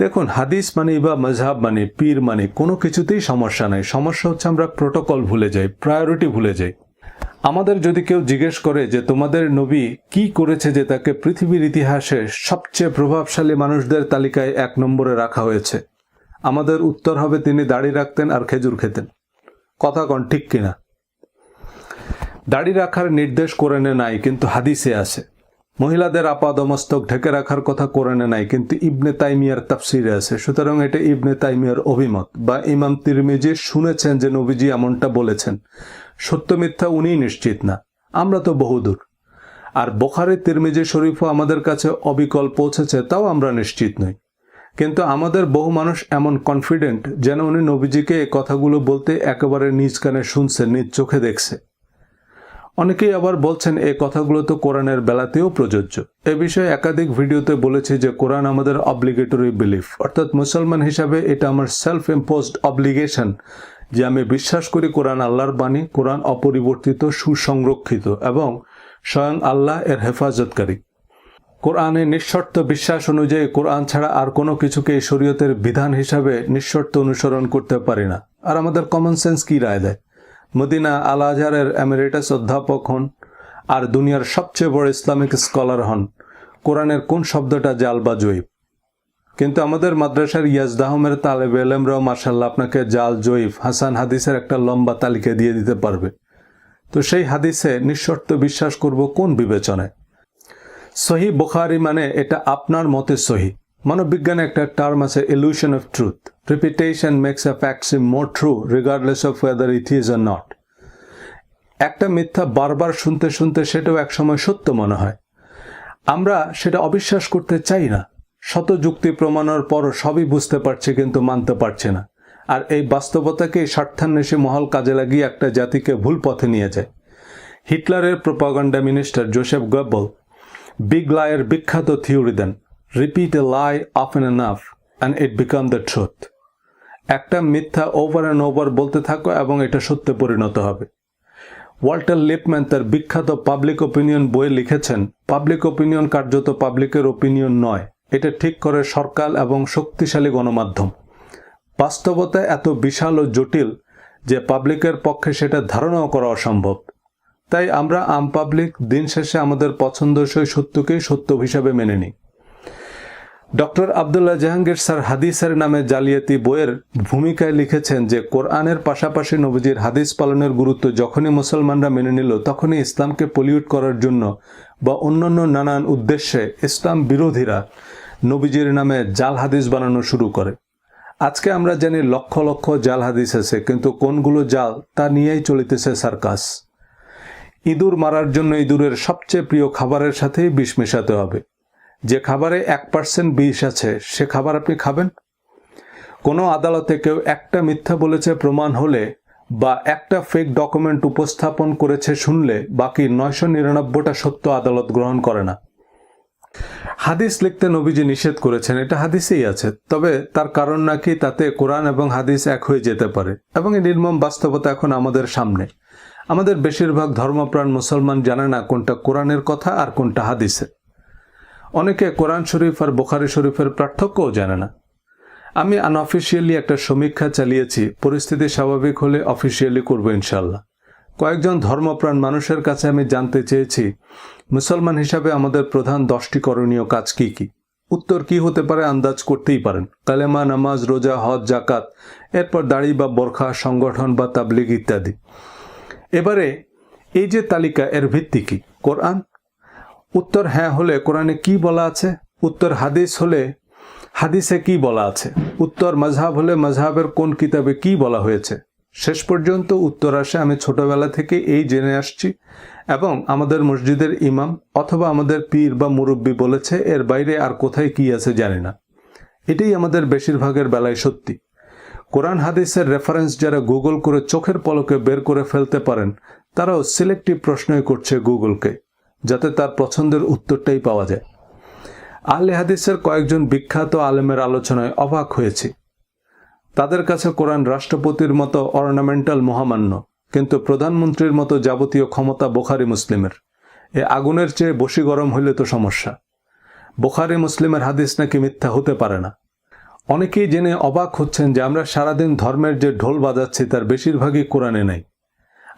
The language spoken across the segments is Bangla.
দেখুন, হাদিস মানে বা মজহাব মানে পীর মানে কোনো কিছুতেই সমস্যা নাই। সমস্যা হচ্ছে আমরা প্রোটোকল ভুলে যাই প্রায়োরিটি ভুলে যাই। আমাদের যদি কেউ জিজ্ঞেস করে যে, তোমাদের নবী কি করেছে যে তাকে পৃথিবীর ইতিহাসে সবচেয়ে প্রভাবশালী মানুষদের তালিকায় এক নম্বরে রাখা হয়েছে? আমাদের উত্তর হবে, তিনি দাড়ি রাখতেন আর খেজুর খেতেন। কথা কন, ঠিক কিনা? দাড়ি রাখার নির্দেশ কোরআনে নাই, কিন্তু হাদিসে আছে। মহিলাদের আপাদমস্তক ঢেকে রাখার কথা কোরআনে নাই, কিন্তু ইবনে তাইমিয়ার তাফসিরে আছে। সুতরাং এটা ইবনে তাইমিয়ার অভিমত। বা ইমাম তিরমিজি শুনেছেন যে নবীজি এমনটা বলেছেন। সত্য মিথ্যা উনিই নিশ্চিত না। আমরা তো বহুদূর। আর বোখারে তিরমিজি শরীফও আমাদের কাছে অবিকল পৌঁছেছে, তাও আমরা নিশ্চিত নই। কিন্তু আমাদের বহু মানুষ এমন কনফিডেন্ট যেন উনি নবীজিকে এই কথাগুলো বলতে একেবারে নিজ কানে শুনছে, নিজ চোখে দেখছে। অনেকেই আবার বলছেন এই কথাগুলো তো কোরআনের বেলাতেও প্রযোজ্য। এ বিষয়ে একাধিক ভিডিওতে বলেছি যে কোরআন আমাদের অব্লিগেটরি বিলিফ অর্থাৎ মুসলমান হিসাবে এটা আমার সেলফ ইম্পোজড অব্লিগেশন যে আমি বিশ্বাস করি কোরআন আল্লাহর বাণী, কোরআন অপরিবর্তিত, সুসংরক্ষিত এবং স্বয়ং আল্লাহ এর হেফাজতকারী। কোরআনে নিঃশর্ত বিশ্বাস অনুযায়ী কোরআন ছাড়া আর কোনো কিছুকে শরীয়তের বিধান হিসাবে নিঃশর্ত অনুসরণ করতে পারি না। আর আমাদের কমন সেন্স কি রায় দেয়? মদিনা আল আজহারের এমিরেটাস অধ্যাপক হন আর দুনিয়ার সবচেয়ে বড় ইসলামিক স্কলার হন। কোরআনের কোন শব্দটা জাল বা জয়ীব? কিন্তু আমাদের মাদ্রাসার ইয়াজদাহমের তালেব এলেমরাও মার্শাল্লাহ আপনাকে জাল জয়ীফ হাসান হাদিসের একটা লম্বা তালিকা দিয়ে দিতে পারবে। তো সেই হাদিসে নিঃশর্ত বিশ্বাস করব কোন বিবেচনায়? সহি বোখারি মানে এটা আপনার মতে সহি। মানববিজ্ঞানে একটা টার্ম আছে illusion of truth repetition makes a fact seem more true regardless of whether it is or not একটা মিথ্যা বারবার শুনতে শুনতে সেটাও একসময় সত্য মনে হয়। আমরা সেটা অবিশ্বাস করতে চাই না। শত যুক্তি প্রমাণের পরও সবই বুঝতে পারছি কিন্তু মানতে পারছে না। আর এই বাস্তবতাকে স্বার্থান্বেষী মহল কাজে লাগিয়ে একটা জাতিকে ভুল পথে নিয়ে যায়। হিটলারের propaganda minister Joseph Goebbels, big লায়ের বিখ্যাত theory then. Repeat a lie often enough, and it become the truth. একটা মিথ্যা ওভার অ্যান্ড ওভার বলতে থাকো এবং এটা সত্যে পরিণত হবে। ওয়াল্টার লিপম্যান তার বিখ্যাত পাবলিক ওপিনিয়ন বইয়ে লিখেছেন, পাবলিক ওপিনিয়ন কার্যত পাবলিকের ওপিনিয়ন নয়। এটা ঠিক করে সরকার এবং শক্তিশালী গণমাধ্যম। বাস্তবতা এত বিশাল ও জটিল যে পাবলিকের পক্ষে সেটা ধারণাও করা অসম্ভব। তাই আমরা আম পাবলিক দিন শেষে আমাদের পছন্দসই সত্যকেই সত্য হিসাবে মেনে নিই। ডক্টর আবদুল্লাহ জাহাঙ্গীর স্যার হাদিসের নামে জালিয়াতি বইয়ের ভূমিকায় লিখেছেন যে, কোরআনের পাশাপাশি নবীজির হাদিস পালনের গুরুত্ব যখনই মুসলমানরা মেনে নিল, তখনই ইসলামকে পলিউট করার জন্য বা অন্যান্য নানান উদ্দেশ্যে ইসলাম বিরোধীরা নবীজির নামে জাল হাদিস বানানো শুরু করে। আজকে আমরা জানি লক্ষ লক্ষ জাল হাদিস আছে, কিন্তু কোনগুলো জাল তা নিয়েই চলিতেছে সার্কাস। ইঁদুর মারার জন্য ইঁদুরের সবচেয়ে প্রিয় খাবারের সাথেই বিষ মেশাতে হবে। যে খাবারে এক পার্সেন্ট বিষ আছে, সে খাবার আপনি খাবেন? কোনো আদালতে কেউ একটা মিথ্যা বলেছে প্রমাণ হলে বা একটা ফেক ডকুমেন্ট উপস্থাপন করেছে শুনলে বাকি নয়শো নিরানব্বইটা সত্য আদালত গ্রহণ করে না। হাদিস লিখতে নবীজি নিষেধ করেছেন, এটা হাদিসেই আছে, তবে তার কারণ নাকি তাতে কোরআন এবং হাদিস এক হয়ে যেতে পারে এবং এই নির্মম বাস্তবতা এখন আমাদের সামনে। আমাদের বেশিরভাগ ধর্মপ্রাণ মুসলমান জানে না কোনটা কোরআনের কথা আর কোনটা হাদিসের। অনেকে কোরআন শরীফ আর বোখারি শরীফের পার্থক্যও জানে না। আমি আনঅফিসিয়ালি একটা সমীক্ষা চালিয়েছি, পরিস্থিতি স্বাভাবিক হলে অফিসিয়ালি করব ইনশাল্লাহ কয়েকজন ধর্মপ্রাণ মানুষের কাছে আমি জানতে চেয়েছি, মুসলমান হিসাবে আমাদের প্রধান দশটি করণীয় কাজ কি কি? উত্তর কি হতে পারে আন্দাজ করতেই পারেন। কালেমা, নামাজ, রোজা, হজ জাকাত এরপর দাড়ি বা বোরখা, সংগঠন বা তাবলিগ ইত্যাদি। এবারে এই যে তালিকা, এর ভিত্তি কি? কোরআন উত্তর হ্যাঁ হলে কোরআনে কি বলা আছে? উত্তর হাদিস হলে হাদিসে কি বলা আছে? উত্তর মজহাব হলে মজহাবের কোন কিতাবে কি বলা হয়েছে? শেষ পর্যন্ত উত্তর আসে। আমি ছোটবেলা থেকে এই জেনে আসছি। এবং আমাদের মসজিদের ইমাম অথবা আমাদের পীর বা মুরব্বী বলেছে, এর বাইরে আর কোথায় কি আছে জানি না। এটাই আমাদের বেশিরভাগের বেলায় সত্যি। কোরআন হাদিসের রেফারেন্স যারা গুগল করে চোখের পলকে বের করে ফেলতে পারেন, তারাও সিলেক্টিভ প্রশ্নই করছে গুগলকে যাতে তার পছন্দের উত্তরটাই পাওয়া যায়। আহলে হাদিসের কয়েকজন বিখ্যাত আলেমের আলোচনায় অবাক হয়েছি। তাদের কাছে কোরআন রাষ্ট্রপতির মতো অর্নামেন্টাল মহামান্য, কিন্তু প্রধানমন্ত্রীর মতো যাবতীয় ক্ষমতা বোখারি মুসলিমের। এ আগুনের চেয়ে বসি গরম হইলে তো সমস্যা। বোখারি মুসলিমের হাদিস নাকি মিথ্যা হতে পারে না। অনেকেই জেনে অবাক হচ্ছেন যে আমরা সারাদিন ধর্মের যে ঢোল বাজাচ্ছি তার বেশিরভাগই কোরআনে নাই।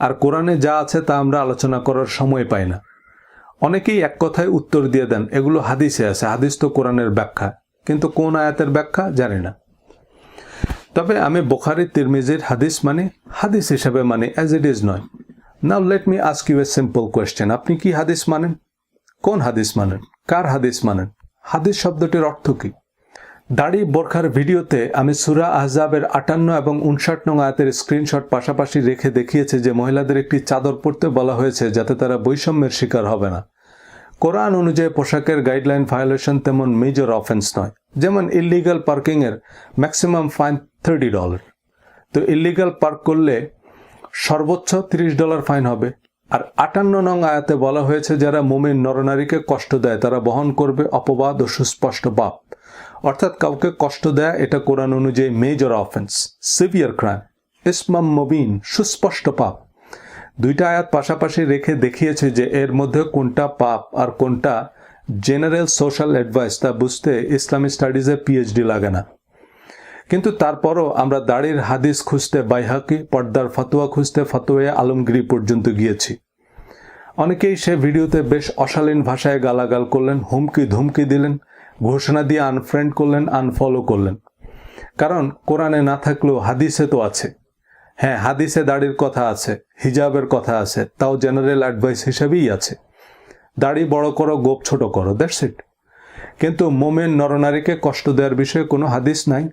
আর কোরআনে যা আছে তা আমরা আলোচনা করার সময় পাই না। অনেকেই এক কথায় উত্তর দিয়ে দেন, এগুলো হাদিসে আছে, হাদিস তো কোরআনের ব্যাখ্যা, কিন্তু কোন আয়াতের ব্যাখ্যা জানি না। তবে আমি বোখারি, তিরমিজির হাদিস মানে হাদিস হিসাবে মানে অ্যাজ ইট ইজ নয়। Now let me ask you a simple question আপনি কি হাদিস মানেন? কোন হাদিস মানেন? কার হাদিস মানেন? হাদিস শব্দটির অর্থ কি? দাড়ি বোরখার ভিডিওতে আমি সুরা আহজাবের আটান্ন এবং উনষাট নং আয়াতের স্ক্রিনশট পাশাপাশি রেখে দেখিয়েছে যে মহিলাদের একটি চাদর পরতে বলা হয়েছে যাতে তারা বৈষম্যের শিকার হবে না। কোরআন অনুযায়ী পোশাকের গাইডলাইন ভায়োলেশন তেমন মেজর অফেন্স নয়। যেমন ইলিগাল পার্কিংয়ের ম্যাক্সিমাম ফাইন থার্টি ডলার তো ইলিগাল পার্ক করলে সর্বোচ্চ তিরিশ ডলার ফাইন হবে। আর আটান্ন নং আয়াতে বলা হয়েছে যারা মুমিন নরনারীকে কষ্ট দেয় তারা বহন করবে অপবাদ ও সুস্পষ্ট পাপ। অর্থাৎ কাউকে কষ্ট দেয়া, এটা কোরআন অনুযায়ী মেজর অফেন্স সিভিয়ার ক্রাইম ইসমাম মবিন, সুস্পষ্ট পাপ। দুইটা আয়াত পাশাপাশি রেখে দেখিয়েছে যে এর মধ্যে কোনটা পাপ আর কোনটা জেনারেল সোশ্যাল অ্যাডভাইস তা বুঝতে ইসলামী স্টাডিজে পিএইচডি লাগে না। কিন্তু তারপরও আমরা দাড়ির হাদিস খুঁজতে বাইহাকি, পর্দার ফতোয়া খুঁজতে ফতোয়া আলমগিরি পর্যন্ত গিয়েছি। অনেকেই সে ভিডিওতে বেশ অশালীন ভাষায় গালাগাল করলেন, হুমকি ধুমকি দিলেন ঘোষণা দিয়ে আনফ্রেন্ড করলেন আনফলো করলেন। কারণ কোরআনে না থাকলেও হাদিসে তো আছে। হ্যাঁ হাদিসে দাড়ির কথা আছে, হিজাবের কথা আছে, তাও জেনারেল অ্যাডভাইস হিসেবেই আছে। দাড়ি বড় করো, গোপ ছোট করো দ্যাটস ইট কিন্তু মোমেন নরনারীকে কষ্ট দেওয়ার বিষয়ে কোনো হাদিস নাই।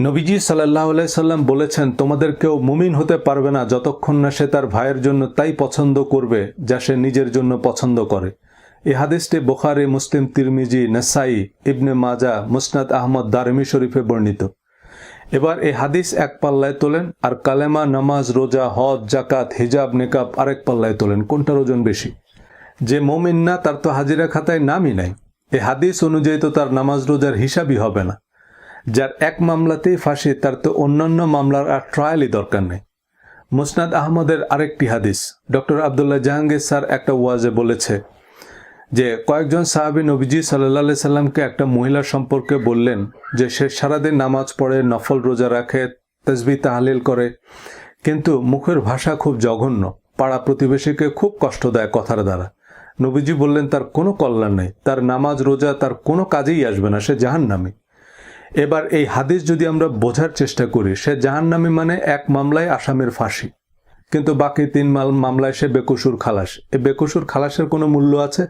নবীজি সাল্লাহ সাল্লাম বলেছেন, তোমাদের কেউ মুমিন হতে পারবে না যতক্ষণ না সে তার ভাইয়ের জন্য তাই পছন্দ করবে, যা সে নিজের জন্য পছন্দ করে। এই হাদিসটি বোখারি, মুসলিম, তিরমিজি, নেসাই, ইবনে মাজা মুসনাদ আহমদ, দারমি শরীফে বর্ণিত। এবার এই হাদিস এক পাল্লায় তোলেন আর কালেমা, নামাজ, রোজা, হজ জাকাত হিজাব, নিকাব আরেক পাল্লায় তোলেন। কোনটার ওজন বেশি? যে মমিন না, তার তো হাজিরা খাতায় নামই নাই। এ হাদিস অনুযায়ী তো তার নামাজ, রোজার হিসাবই হবে না। যার এক মামলাতেই ফাঁসি, তার তো অন্যান্য মামলার আর ট্রায়ালই দরকার নেই। মুসনাদ আহমদের আরেকটি হাদিস। ডক্টর আবদুল্লাহ জাহাঙ্গীর স্যার একটা ওয়াজে বলেছে যে কয়েকজন সাহাবি নবীজি সাল্লাহ সাল্লামকে একটা মহিলা সম্পর্কে বললেন যে সে সারাদিন নামাজ পড়ে, নফল রোজা রাখে তসবি তাহলিল করে। কিন্তু মুখের ভাষা খুব জঘন্য। পাড়া প্রতিবেশীকে খুব কষ্ট দেয় কথার দ্বারা। নবীজি বললেন, তার কোনো কল্যাণ নেই। তার নামাজ, রোজা, তার কোনো কাজেই আসবে না। সে জাহান নামে এবার এই হাদিস যদি আমরা বোঝার চেষ্টা করি, সে জাহান নামে মানে এক মামলায় আসামের ফাঁসি। কিন্তু বাকি তিন মাল, মামলায় সে বেকসুর খালাস। এই বেকসুর খালাসের কোনো মূল্য আছে?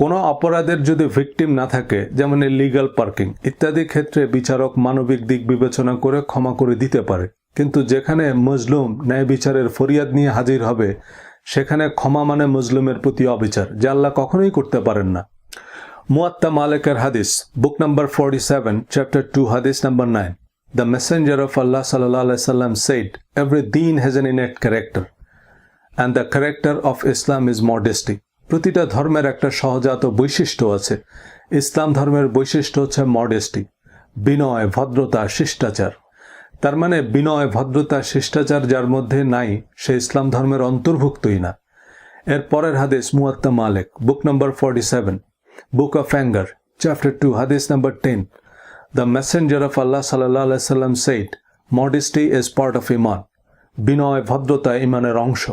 কোনো অপরাধের যদি ভিকটিম না থাকে, যেমন লিগাল পার্কিং ইত্যাদি ক্ষেত্রে বিচারক মানবিক দিক বিবেচনা করে ক্ষমা করে দিতে পারে। কিন্তু যেখানে মজলুম ন্যায় বিচারের ফরিয়াদ নিয়ে হাজির হবে, সেখানে ক্ষমা মানে মজলুমের প্রতি অবিচার, যা আল্লাহ কখনোই করতে পারেন না। মুয়াত্তা মালেকের হাদিস book number forty seven chapter two হাদিস number nine the messenger of Allah সাল্লাহ সাল্লাম সেইড এভরি দিন has an innate character and the character of Islam is modesty প্রতিটা ধর্মের একটা সহজাত বৈশিষ্ট্য আছে। ইসলাম ধর্মের বৈশিষ্ট্য হচ্ছে মডেস্টি বিনয়, ভদ্রতা, শিষ্টাচার। তার মানে বিনয়, ভদ্রতা, শিষ্টাচার যার মধ্যে নাই, সে ইসলাম ধর্মের অন্তর্ভুক্তই না। এর পরের হাদিস মুয়াত্তা মালিক book number forty seven book of anger chapter two হাদিস number ten the messenger of Allah সাল্লাহ সাল্লাম said modesty is part of ইমান বিনয়, ভদ্রতা ইমানের অংশ।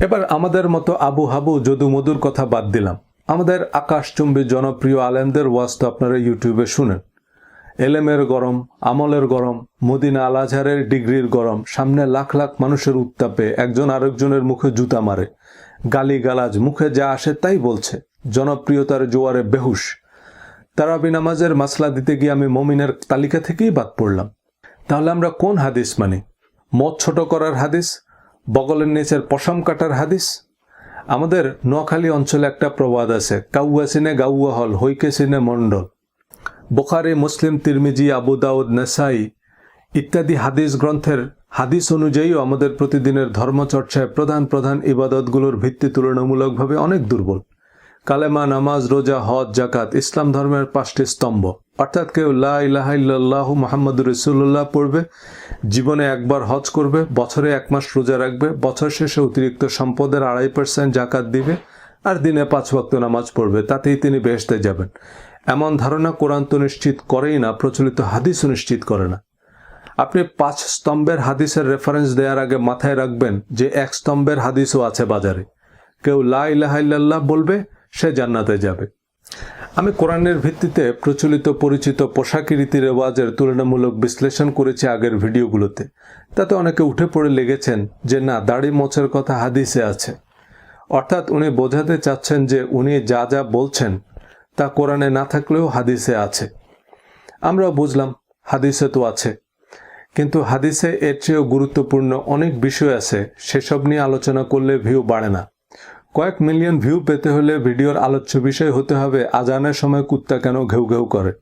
এবার আমাদের মতো আবু হাবু যদু মধুর কথা বাদ দিলাম। আমাদের আকাশচুম্বী জনপ্রিয় আলেমদের ওয়াজ তো আপনারা ইউটিউবে শুনেন। এলেমের গরম, আমলের গরম, মদিনা আল আজহারের ডিগ্রির গরম, সামনে লাখ লাখ মানুষের উত্তাপে একজন আরেকজনের মুখে জুতা মারে। গালি গালাজ মুখে যা আসে তাই বলছে। জনপ্রিয়তার জোয়ারে বেহুশ। তারাবি নামাজের মাসলা দিতে গিয়ে আমি মমিনের তালিকা থেকেই বাদ পড়লাম। তাহলে আমরা কোন হাদিস মানি? মদ ছোট করার হাদিস বগলের নিচের পশম কাটার হাদিস? আমাদের নোয়াখালী অঞ্চলে একটা প্রবাদ আছে, কাউয়া সিনে গাউয়া হল, হইকে সিনে মণ্ডল। বোখারে, মুসলিম, তিরমিজি, আবু দাউদ, নেসাই ইত্যাদি হাদিস গ্রন্থের হাদিস অনুযায়ীও আমাদের প্রতিদিনের ধর্মচর্চায় প্রধান প্রধান ইবাদতগুলোর ভিত্তি তুলনামূলকভাবে অনেক দুর্বল। কালেমা, নামাজ, রোজা, হজ জাকাত ইসলাম ধর্মের পাঁচটি স্তম্ভ। অর্থাৎ কেউ লাহ মোহাম্মদ রসুল্লাহ পড়বে, জীবনে একবার হজ করবে, বছরে এক মাস রোজা রাখবে, বছর শেষে অতিরিক্ত সম্পদের আড়াই পার্সেন্ট জাকাত দিবে আর দিনে পাঁচ ওয়াক্ত নামাজ পড়বে, তাতেই তিনি বেহেস্তে যাবেন। এমন ধারণা কোরআন তো নিশ্চিত করেই না, প্রচলিত হাদিসও নিশ্চিত করে না। আপনি পাঁচ স্তম্ভের হাদিসের রেফারেন্স দেওয়ার আগে মাথায় রাখবেন যে এক স্তম্ভের হাদিসও আছে বাজারে। কেউ লা ইলাহা ইল্লাল্লাহ বলবে সে জান্নাতে যাবে। আমি কোরআনের ভিত্তিতে প্রচলিত পরিচিত পোশাকি রীতি রেওয়াজের তুলনামূলক বিশ্লেষণ করেছি আগের ভিডিওগুলোতে। তাতে অনেকে উঠে পড়ে লেগেছেন যে না, দাড়ি মোছের কথা হাদিসে আছে। অর্থাৎ উনি বোঝাতে চাচ্ছেন যে উনি যা যা বলছেন তা কোরআনে না থাকলেও হাদিসে আছে। আমরা বুঝলাম, হাদিসে তো আছে। কিন্তু হাদিসে এর চেয়েও গুরুত্বপূর্ণ অনেক বিষয় আছে, সেসব নিয়ে আলোচনা করলে ভিউ বাড়ে না। কয়েক মিলিয়ন ভিউ পেতে হলে ভিডিওর আলোচ্য বিষয় হতে হবে, আজানের সময় কুত্তা কেন ঘেউ ঘেউ করে?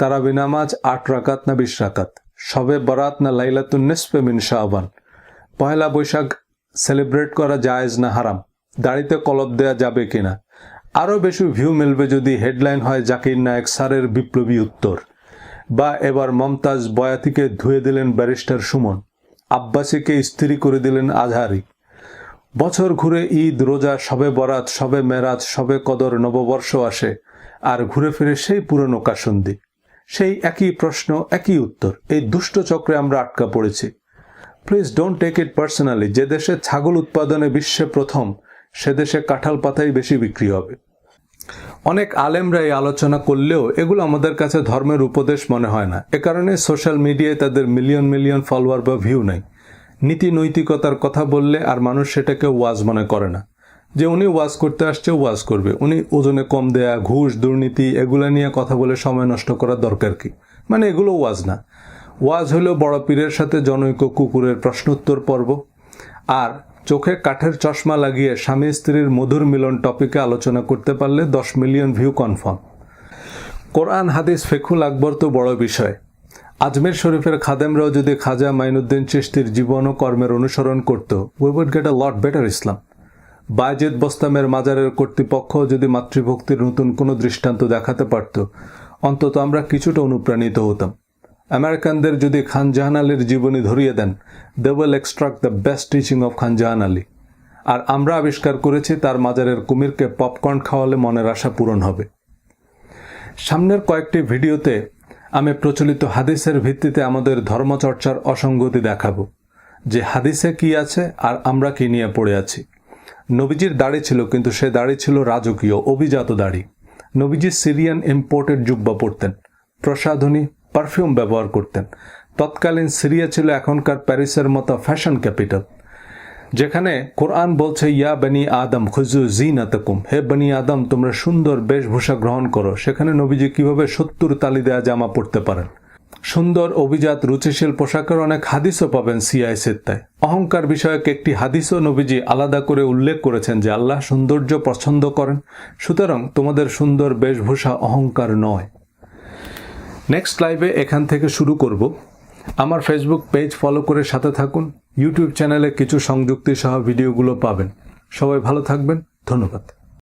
তারা বিনামাজ আট রাকাত না বিশ রাকাত? সবে বরাত না লাইলাতুন নিসফে মিন শাহবান পয়লা বৈশাখ সেলিব্রেট করা জায়েজ না হারাম? দাড়িতে কলব দেয়া যাবে কিনা? আরও বেশি ভিউ মিলবে যদি হেডলাইন হয় জাকির নায়ক স্যারের বিপ্লবী উত্তর। বা এবার মমতাজ বয়াতিকে ধুয়ে দিলেন ব্যারিস্টার সুমন। আব্বাসীকে স্ত্রী করে দিলেন আজহারি। বছর ঘুরে ঈদ, রোজা, সবে বরাত, সবে মেরাজ সবে কদর নববর্ষ আসে, আর ঘুরে ফিরে সেই পুরনো কাসন্দি। সেই একই প্রশ্ন, একই উত্তর, এই দুষ্ট চক্রে আমরা আটকা পড়েছি। Please don't take it personally যে দেশে ছাগল উৎপাদনে বিশ্বে প্রথম, সে দেশে কাঁঠাল পাতাই বেশি বিক্রি হবে। অনেক আলেমরা এই আলোচনা করলেও এগুলো আমাদের কাছে ধর্মের উপদেশ মনে হয় না। এ কারণে সোশ্যাল মিডিয়ায় তাদের মিলিয়ন মিলিয়ন ফলোয়ার বা ভিউ নেই। নীতি নৈতিকতার কথা বললে আর মানুষ সেটাকে ওয়াজ মনে করে না। যে উনি ওয়াজ করতে আসছে, ওয়াজ করবে। উনি ওজনে কম দেয়া, ঘুষ, দুর্নীতি, এগুলো নিয়ে কথা বলে সময় নষ্ট করার দরকার কি? মানে এগুলো ওয়াজ না। ওয়াজ হলো বড় পীরের সাথে জনৈক কুকুরের প্রশ্নোত্তর পর্ব। আর চোখে কাঠের চশমা লাগিয়ে স্বামী স্ত্রীর মধুর মিলন টপিকে আলোচনা করতে পারলে দশ মিলিয়ন ভিউ কনফার্ম। কোরআন, হাদিস ফেকুল আকবর তো বড় বিষয়। আজমের শরীফের খাদেমরাও যদি খাজা মাইনুদ্দিন চিস্তির জীবন ও কর্মের অনুসরণ করত we would get a lot better Islam Bayazid বস্তামের মাজারের কর্তৃপক্ষ যদি মাতৃভক্তির নতুন কোনো দৃষ্টান্ত দেখাতে পারত, অন্তত আমরা কিছুটা অনুপ্রাণিত হতাম। আমেরিকানদের যদি খান জাহান আলীর জীবনী ধরিয়ে দেন they will extract the best teaching of Khan Jahan Ali. আর আমরা আবিষ্কার করেছি তার মাজারের কুমিরকে পপকর্ন খাওয়ালে মনের আশা পূরণ হবে। সামনের কয়েকটি ভিডিওতে আমি প্রচলিত হাদিসের ভিত্তিতে আমাদের ধর্মচর্চার অসঙ্গতি দেখাবো, যে হাদিসে কি আছে আর আমরা কি নিয়ে পড়ে আছি। নবীজির দাড়ি ছিল, কিন্তু সে দাড়ি ছিল রাজকীয়, অভিজাত দাড়ি। নবীজি সিরিয়ান ইম্পোর্টেড জুব্বা পরতেন, প্রসাধনী, পারফিউম ব্যবহার করতেন। তৎকালীন সিরিয়া ছিল এখনকার প্যারিসের মতো ফ্যাশন ক্যাপিটাল। যেখানে কোরআন বলছে, ইয়া বনি আদম খুজু জিনাতকুম হে বনি আদম, তোমরা সুন্দর বেশভূষা গ্রহণ করো। সেখানে নবীজি কীভাবে সত্তর তালি দেয়া জামা পরতে পারেন? সুন্দর, অভিজাত, রুচিশীল পোশাকের অনেক হাদিসও পাবেন সিআই সেত্তায়। অহংকার বিষয়ক একটি হাদিসও নবীজি আলাদা করে উল্লেখ করেছেন যে, আল্লাহ সৌন্দর্য পছন্দ করেন। সুতরাং তোমাদের সুন্দর বেশভূষা অহংকার নয়। নেক্সট লাইভে এখান থেকে শুরু করব। আমার ফেসবুক পেজ ফলো করে সাথে থাকুন। ইউটিউব চ্যানেলে কিছু সংযুক্তি সহ ভিডিওগুলো পাবেন। সবাই ভালো থাকবেন। ধন্যবাদ।